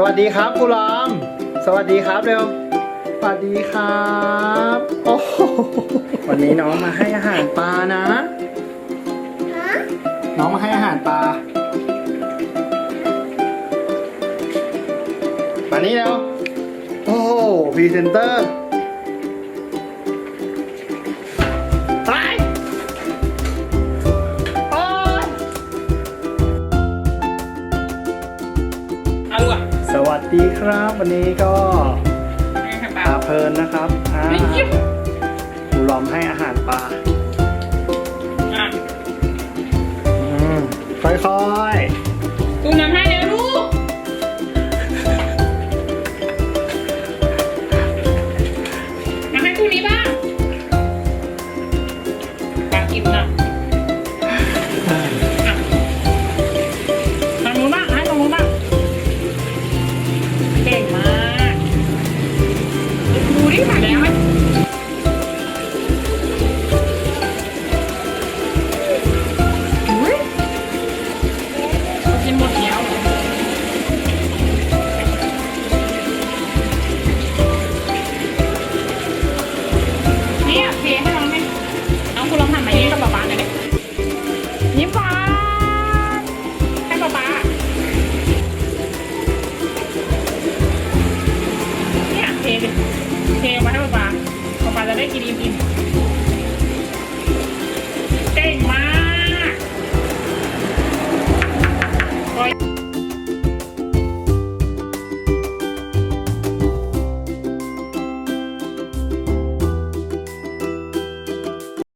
สวัสดีครับครูล้อม สวัสดีครับเร็ว สวัสดีครับ โอ้โหวันนี้น้องมาให้อาหารปลานะ ฮะน้องมาให้อาหารปลา มานี่เร็ว โอ้โหพรีเซนเตอร์ สวัสดีครับ วันนี้ก็ให้ค่ะป้าปลาเพลินนะครับอ่าไม่เยี่ยมครูล้อมให้อาหารปลาอะอืมค่อย เทมาให้ป๊าป๊าป๊าจะได้กินอิ่มๆ